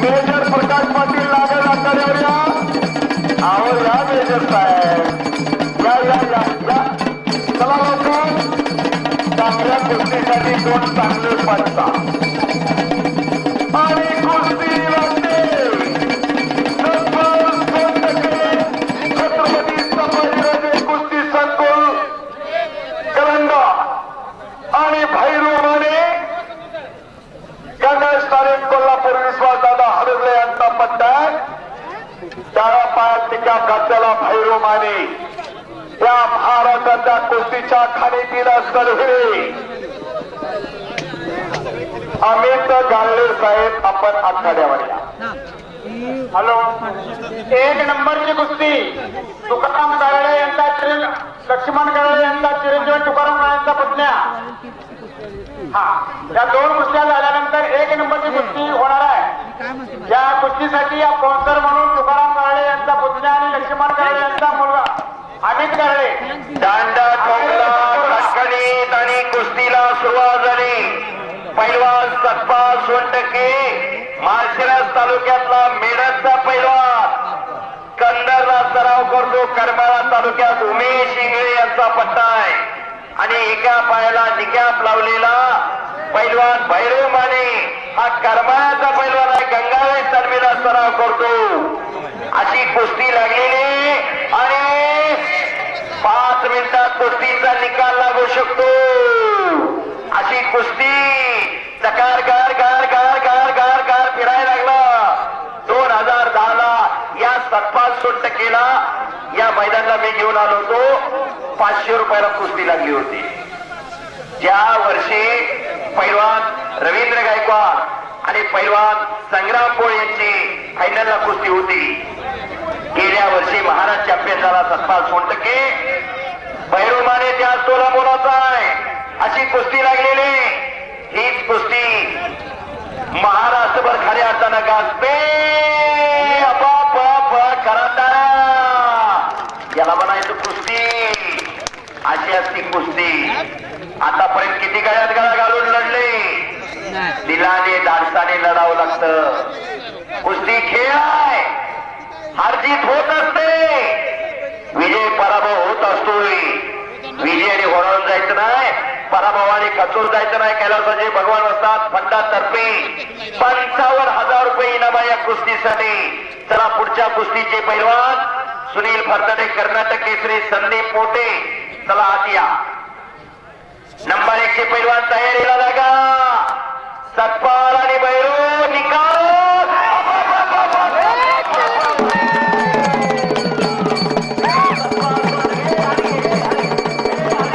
Major Prakash Patil लागेल आखाड्यावर या या मेजर साहेब. या या या या. चला चांगल्या गोष्टीसाठी दोन चांगले पंचा आणि हरवले यांचा पट्टा डाव्या पायात टिका काच्याला भैरू माने. या महाराष्ट्राच्या कुस्तीच्या खाणीतील सरहिरे अमित गाळले साहेब आपण आखाड्यावर या. हॅलो. एक नंबरची कुस्ती. तुकाराम गारळे यांचा चिर लक्ष्मण गारळे यांचा चिरंजीव तुकाराम यांचा पुतण्या. हा. या दोन कुस्त्या झाल्या एक नंबरची कुस्ती होणार आहे या कुस्तीसाठी या स्पॉन्सर म्हणून तुकाराम गारळे यांचा पुतण्या आणि लक्ष्मण गारळे यांचा मुलगा. अमित गारळे दांडा ठोकला खटखणीत आणि कुस्तीला सुरुवात झाली. पैलवान सतपाल सोनटके माळशिरस तालुक्यातला मेडसचा पैलवान. कंदरला सराव करतो करमाळा तालुक्यात उमेश इंगळे यांचा पट्टा आहे. आणि एका पायाला निकॅप लावलेला पैलवान भैरव माने हा करमाळ्याचा पैलवान आहे. गंगावे सर्वेला सराव करतो. अशी कुस्ती लागलेली आणि पाच मिनिटात कुस्तीचा निकाल लागू शकतो. अशी कुस्ती चकार गार गार गार गार गार गार फिरायला लागला. दोन हजार दहा ला या सतपाच सुट्ट केला. या मैदानाला मी घेऊन आलो होतो. पाचशे रुपयाला कुस्ती लागली होती. ज्या वर्षी पैलवान रवींद्र गायकवाड आणि पैलवान संग्राम पोळ यांची फायनलला कुस्ती होती. गेल्या वर्षी महाराज चॅम्पियन झाला सत्पाल सोनटके भैरवमाने त्या तोला मोलाचा आहे. अशी कुस्ती लागलेली. हीच कुस्ती महाराष्ट्रभर खाली असताना गाजते. खरा याला म्हणायचं कुस्ती. अशी असती कुस्ती. आतापर्यंत किती गळ्यात गळा घालून लढले? दिलाने धाडसाने लढावं लागतं. कुस्ती खेळ आहे. हारजीत होत असते. विजय पराभव होत असतोय. विजयाने होरावून जायचं नाही. पराभवाने खचून जायचं नाही. कैलासाचे भगवान असतात. फंडातर्फे पंचावन्न हजार रुपये इनाम या कुस्तीसाठी. चला पुढच्या कुस्तीचे पैलवान. सुनील फरतडे कर्नाटक केसरी संदीप मोठे चला आत या नंबर एकशे पैलवान तयारीला लागा सतपाल आणि